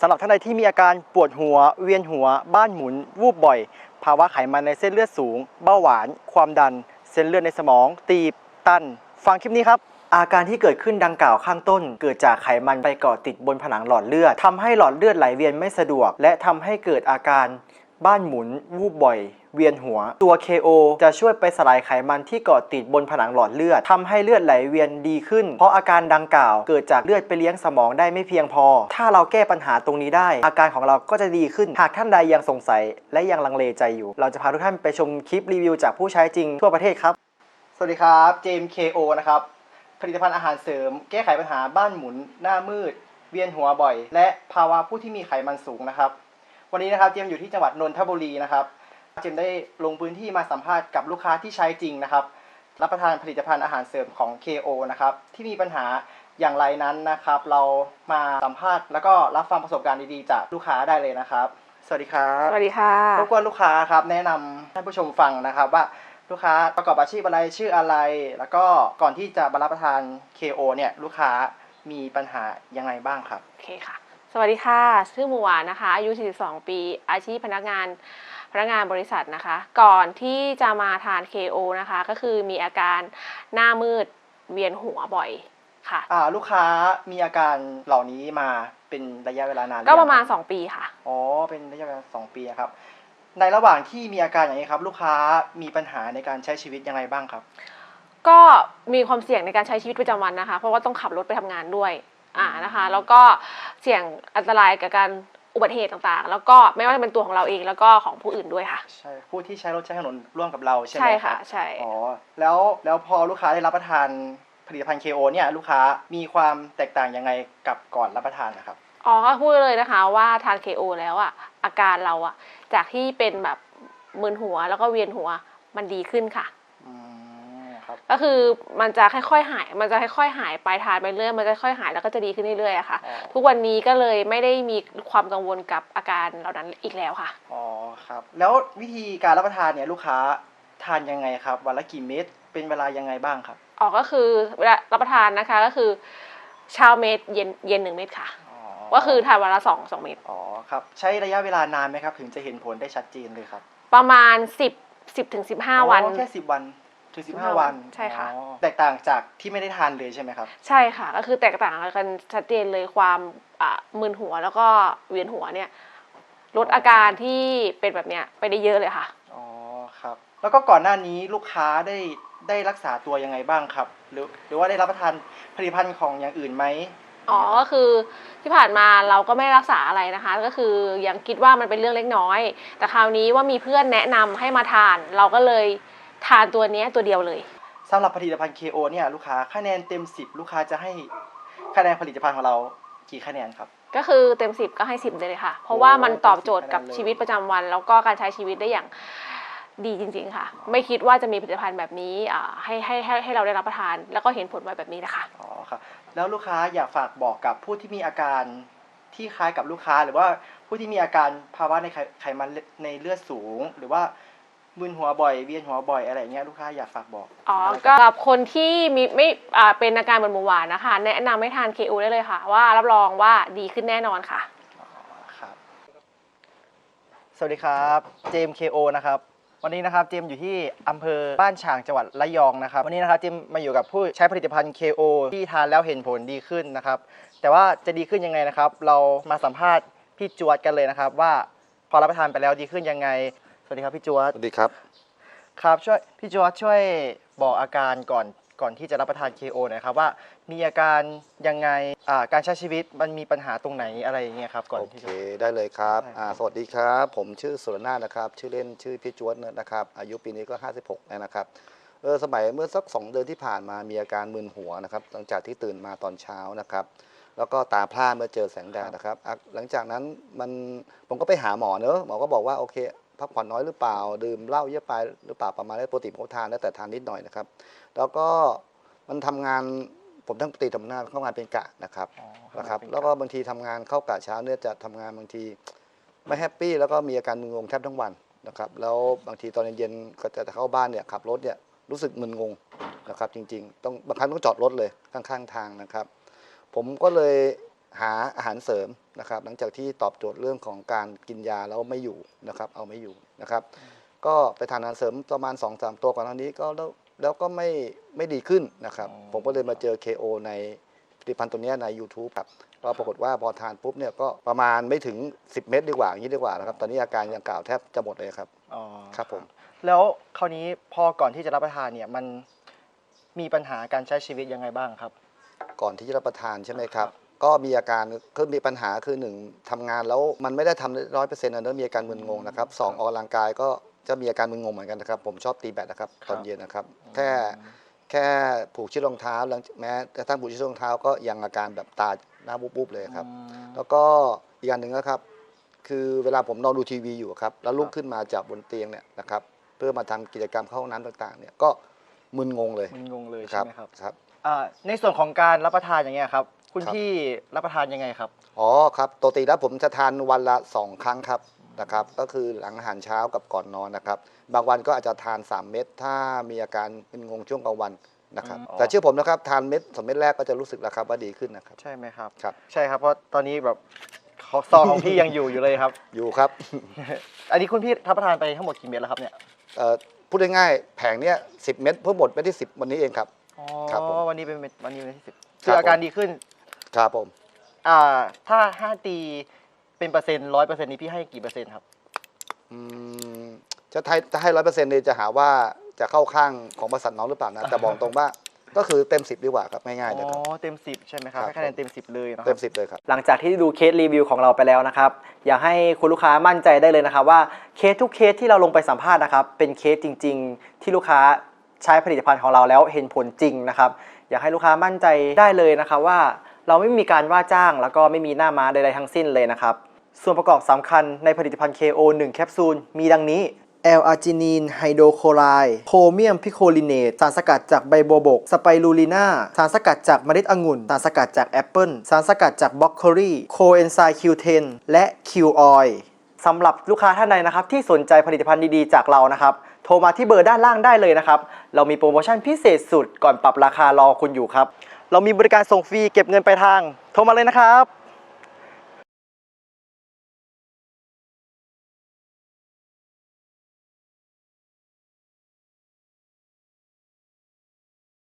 สำหรับท่านใดที่มีอาการปวดหัว เวียนหัว บ้านหมุน วูบบ่อย ภาวะไขมันในเส้นเลือดสูง เบาหวาน ความดัน เส้นเลือดในสมอง ตีบ ตัน ฟังคลิปนี้ครับ อาการที่เกิดขึ้นดังกล่าวข้างต้น เกิดจากไขมันไปเกาะติดบนผนังหลอดเลือดทำให้หลอดเลือดไหลเวียนไม่สะดวก และทำให้เกิดอาการ บ้านหมุน วูบบ่อย เวียนหัว ตัว KO จะช่วยไปสลายไขมันที่เกาะติดบนผนังหลอดเลือดทำให้เลือดไหลเวียนดีขึ้น เพราะอาการดังกล่าว เกิดจากเลือดไปเลี้ยงสมองได้ไม่เพียงพอ ถ้าเราแก้ปัญหาตรงนี้ได้ อาการของเราก็จะดีขึ้น หากท่านใดยังสงสัย และยังลังเลใจอยู่ เราจะพาทุกท่านไปชมคลิปรีวิวจากผู้ใช้จริงทั่วประเทศครับ สวัสดีครับเจม KO นะครับ ผลิตภัณฑ์อาหารเสริม แก้ไขปัญหาบ้านหมุน หน้ามืด เวียนหัวบ่อย และภาวะผู้ที่มีไขมันสูงนะครับ วันนี้นะครับเจมอยู่ที่จังหวัดนนทบุรีนะครับ เจมได้ลงพื้นที่มาสัมภาษณ์กับลูกค้าที่ใช้จริงนะครับ รับประทานผลิตภัณฑ์อาหารเสริมของ KO นะครับ ที่มีปัญหาอย่างไรนั้นนะครับ เรามาสัมภาษณ์แล้วก็รับฟังประสบการณ์ดีๆจากลูกค้าได้เลยนะครับ สวัสดีครับสวัสดีค่ะรบกวนลูกค้าครับแนะนำท่านผู้ชมฟังนะครับว่าลูกค้าประกอบอาชีพอะไรชื่ออะไร แล้วก็ก่อนที่จะมารับประทาน KO เนี่ยลูกค้ามีปัญหายังไงบ้างครับ โอเคค่ะส วัสดีค่ะ ชื่อหมูหวานนะคะ อายุ 42 ปี อาชีพพนักงานพนักงานบริษัทนะคะ ก่อนที่จะมาทาน KO นะคะ ก็คือมีอาการหน้ามืดเวียนหัวบ่อยค่ะ อ่าลูกค้ามีอาการเหล่านี้มาเป็นระยะเวลานานหอก็ยังประมาณคบ2ปีค่ะ อ๋อเป็นระยะเวลาสองปีครับ ในระหว่างที่มีอาการอย่างนี้ครับ ลูกค้ามีปัญหาในการใช้ชีวิตยังไงบ้างครับ ก็มีความเสี่ยงในการใช้ชีวิตประจำวันนะคะ เพราะว่าต้องขับรถไปทำงานด้วย อ่านะคะ แล้วก็เสี่ยงอันตรายกับการอุบัติเหตุต่างๆ แล้วก็ไม่ว่าจะเป็นตัวของเราเองแล้วก็ของผู้อื่นด้วยค่ะ ใช่ผู้ที่ใช้รถใช้ถนนร่วมกับเราใช่ไหมใช่คค่ะ รับใช่ อ๋อแล้วแล้วพอลูกค้าได้รับประทานผลิตภัณฑ์ KO เนี่ยลูกค้ามีความแตกต่างยังไงกับก่อนรับประทานนะครับ อ๋อก็พูดเลยนะคะว่าทาน KO แล้วอะอาการเราอะจากที่เป็นแบบมึนหัวแล้วก็เวียนหัวมันดีขึ้นค่ะอืมครับ ก็คือมันจะค่อยๆหาย มันจะค่อยๆหายไปทานไปเรื่อยมันจะค่อยหายแล้วก็จะดีขึ้นเรื่อยๆอะค่ะ อ๋อ ทุกวันนี้ก็เลยไม่ได้มีความกังวลกับอาการเหล่านั้นอีกแล้วค่ะ อ๋อครับ แล้ววิธีการรับประทานเนี่ยลูกค้าทานยังไงครับวันละกี่เม็ดเป็นเวลายังไงบ้างครับอ๋อก็คือเวลารับประทานนะคะก็คือเช้าเม็ดเย็นเย็นหนึ่งเม็ดค่ะ อ๋อก็คือทานวันละสองสองเม็ดอ๋อครับ ใช้ระยะเวลานานไหมครับ ถึงจะเห็นผลได้ชัดเจนเลยครับประมาณสิบสิบถึงสิบห้าวัน อ๋อแค่สิบวัน ถึงสิบห้า15วันใช่ค่ะ อ๋อแตกต่างจากที่ไม่ได้ทานเลยใช่ไหมครับ ใช่ค่ะ ก็คือแตกต่างกันชัดเจนเลยความอ่ามึนหัวแล้วก็เวียนหัวเนี่ยลดอาการที่เป็นแบบเนี้ยไปได้เยอะเลยค่ะ อ๋อครับ แล้วก็ก่อนหน้านี้ลูกค้าได้ได้รักษาตัวยังไงบ้างครับ หรือหรือว่าได้รับประทานผลิตภัณฑ์ของอย่างอื่นไหม อ๋อ ก็คือที่ผ่านมาเราก็ไม่ได้รักษาอะไรนะคะ ก็คือยังคิดว่ามันเป็นเรื่องเล็กน้อย แต่คราวนี้ว่ามีเพื่อนแนะนำให้มาทาน เราก็เลย ทานตัวเนี้ยตัวเดียวเลย สำหรับผลิตภัณฑ์ KO เนี่ยลูกค้าคะแนนเต็ม 10 ลูกค้าจะให้คะแนนผลิตภัณฑ์ของเรากี่คะแนนครับ ก็คือเต็มสิบก็ให้สิบเลยค่ะ เพราะว่ามันตอบโจทย์กับชีวิตประจำวัน แล้วก็การใช้ชีวิตได้อย่างดีจริง ๆ ค่ะ ไม่คิดว่าจะมีผลิตภัณฑ์แบบนี้อ่าให้ให้ให้ให้เราได้รับประทาน แล้วก็เห็นผลไวแบบนี้นะคะ อ๋อครับแล้วลูกค้าอยากฝากบอกกับผู้ที่มีอาการที่คล้ายกับลูกค้า หรือว่าผู้ที่มีอาการภาวะในไขไขมันในเลือดสูง หรือว่า มึนหัวบ่อยเวียนหัวบ่อยอะไรอย่างเงี้ยลูกค้าอยากฝากบอกอ๋อะไรก็ครับสำหรับคนที่มีไม่อ่าเป็นอาการเหมือนหมูหวานนะคะ แนะนำให้ทาน KO ได้เลยค่ะ ว่ารับรองว่าดีขึ้นแน่นอนค่ะอ๋อครับ สวัสดีครับเจม KO นะครับวันนี้นะครับเจมอยู่ที่อำเภอบ้านฉางจังหวัดระยองนะครับวันนี้นะครับเจมมาอยู่กับผู้ใช้ผลิตภัณฑ์ KO ที่ทานแล้วเห็นผลดีขึ้นนะครับแต่ว่าจะดีขึ้นยังไงนะครับ เรามาสัมภาษณ์พี่จวดกันเลยนะครับ ว่าพอรับประทานไปแล้วดีขึ้นยังไง สวัสดีครับพี่จวดสวัสดีครับ ครับช่วยพี่จวดช่วยบอกอาการก่อนก่อนที่จะรับประทาน KO หน่อยครับว่ามีอาการยังไงอ่าการใช้ชีวิตมันมีปัญหาตรงไหนอะไรอย่างเงี้ยครับก่อนโอที่เคจะ ได้เลยครับได้ครับ อ่าสวัสดีครับ ผมชื่อสุรนาถนะครับ ชื่อเล่นชื่อพี่จวดนะครับ อายุปีนี้ก็ 56แล้วนะครับ เออ สมัยเมื่อสัก 2 เดือนที่ผ่านมามีอาการมึนหัวนะครับ หลังจากที่ตื่นมาตอนเช้านะครับ แล้วก็ตาพร่าเมื่อเจอแสงแดดนะครับอะหลังจากนั้นมันผมก็ไปหาหมอเนอะหมอก็บอกว่าโอเค พักผ่อนน้อยหรือเปล่า ดื่มเหล้าเยอะไปหรือเปล่าประมาณนี้ปกติผมก็ทานแล้วแต่ทานนิดหน่อยนะครับ แล้วก็มันทำงานผมทั้งปกติทำงานเข้างานเป็นกะนะครับอ๋อนะครับเป็นแล้วก็บางทีทำงานเข้ากะเช้าเนี่ยจะทำงานบางทีไม่แฮปปี้แล้วก็มีอาการมึนงงแทบทั้งวันนะครับ แล้วบางทีตอนเย็นๆก็จะเข้าบ้านเนี่ยขับรถเนี่ยรู้สึกมึนงงนะครับ จริง ๆ ต้องบางครั้งต้องจอดรถเลยข้างๆทางนะครับ ผมก็เลยหาอาหารเสริม นะครับหลังจากที่ตอบโจทย์เรื่องของการกินยาแล้วไม่อยู่นะครับเอาไม่อยู่นะครับ ก็ไปทานอาหารเสริมประมาณ2อสตัวก่อนหน้านี้ก็แล้วแล้วก็ไม่ไม่ดีขึ้นนะครับอ๋อผมก็เลยมาเจอ KO ในผลิตภัณฑ์ตัวเนี้ยใน YouTube ครับก็ปรากฏว่าพอทานปุ๊บเนี่ยก็ประมาณไม่ถึง 10 เม็ดดีกว่าอย่างนี้ดีกว่านะครับตอนนี้อาการยังกล่าวแทบจะหมดเลยครับอ๋อครับผมแล้วคราวนี้พอก่อนที่จะรับประทานเนี่ยมันมีปัญหาการใช้ชีวิตยังไงบ้างครับ ก่อนที่จะรับประทานใช่ไหมครับ ก็มีอาการคือมีปัญหาคือหนึ่งทำงานแล้วมันไม่ได้ทำร้อยเปอร์เซ็นต์นะเนอะมีอาการมึนงงนะครับสองออกกำลังกายก็จะมีอาการมึนงงเหมือนกันนะครับ ผมชอบตีแบดนะครับครับตอนเย็นนะครับ แค่แค่ผูกเชือกรองเท้าหลังแม้กระทั่งผูกเชือกรองเท้าก็ยังอาการแบบตาหน้าบุบๆเลยครับอืมแล้วก็อีกอย่างหนึ่งนะครับ คือเวลาผมนอนดูทีวีอยู่ครับแล้วลุกขึ้นมาจากบนเตียงเนี่ยนะครับเพื่อมาทำกิจกรรมเข้าห้องน้ำต่างๆ เนี่ยก็มึนงงเลยมันงงเลยคใช่รับไหมครับครับอ่าในส่วนของการรับประทานอย่างเงี้ยครับ คุณครับ พี่รับประทานยังไงครับ อ๋อครับปกติแล้วผมจะทานวันละ 2 ครั้งครับนะครับ ก็คือหลังอาหารเช้ากับก่อนนอนนะครับ บางวันก็อาจจะทาน 3 เม็ดถ้ามีอาการมึนงงช่วงกลางวันนะครับอืมแต่เชื่อผมนะครับทานเม็ดสองเม็ดแรกก็จะรู้สึกแล้วครับว่าดีขึ้นนะครับ ใช่ไหมครับ ครับ ใช่ครับเพราะตอนนี้แบบเขาซองของพี่ยังอยู่อยู่เลยครับ อยู่ครับอันนี้คุณพี่รับประทานไปทั้งหมดกี่เม็ดแล้วครับเนี่ยเอ่อพูดง่ายๆแผงเนี้ยสิเม็ดเพิ่งหมดไปที่ 10 วันนี้เองครับ อ๋อครับผมวันนี้เป็นเม็ดวันนี้เป็นที่สิบครับคืออาการผมดีขึ้น ครับผม อ่าถ้าห้าตีเป็นเปอร์เซ็นต์ร้อยเปอร์เซ็นต์นี้พี่ให้กี่เปอร์เซ็นต์ครับ อืมจะให้จะให้ร้อยเปอร์เซ็นต์เลยจะหาว่าจะเข้าข้างของบริษัทน้องหรือเปล่านะ แต่บอกตรงว่าก็คือเต็ม10ดีกว่าครับง่ายๆเลยอ๋ครับอเต็มสิบใช่ไหมครับครับ ให้คะแนนเต็มสิบเลยนะคเต็รับม10เลยครับ หลังจากที่ดูเคสรีวิวของเราไปแล้วนะครับ อยากให้คุณลูกค้ามั่นใจได้เลยนะครับ ว่าเคสทุกเคสที่เราลงไปสัมภาษณ์นะครับ เป็นเคสจริง ๆ ที่ลูกค้าใช้ผลิตภัณฑ์ของเราแล้วเห็นผลจริงนะครับ อยากให้ลูกค้ามั่นใจได้เลยนะครับว่า เราไม่มีการว่าจ้าง แล้วก็ไม่มีหน้าม้าใดๆทั้งสิ้นเลยนะครับ ส่วนประกอบสำคัญในผลิตภัณฑ์ KO 1 แคปซูล มีดังนี้แอลอาร์จินีนไฮโดรโคไลด์โคเมียมพิโคลิเนต สารสกัดจากใบบัวบก สไปรูลิน่า สารสกัดจากเมล็ดองุ่น สารสกัดจากแอปเปิลสารสกัดจากบล็อกโคลีโคเอนไซม์ Q10 และ Q ออยสำหรับลูกค้าท่านใดนะครับที่สนใจผลิตภัณฑ์ดีๆ จากเรานะครับ โทรมาที่เบอร์ด้านล่างได้เลยนะครับ เรามีโปรโมชั่นพิเศษสุดก่อนปรับราคารอคุณอยู่ครับ เรามีบริการส่งฟรีเก็บเงินปลายทาง โทรมาเลยนะครับ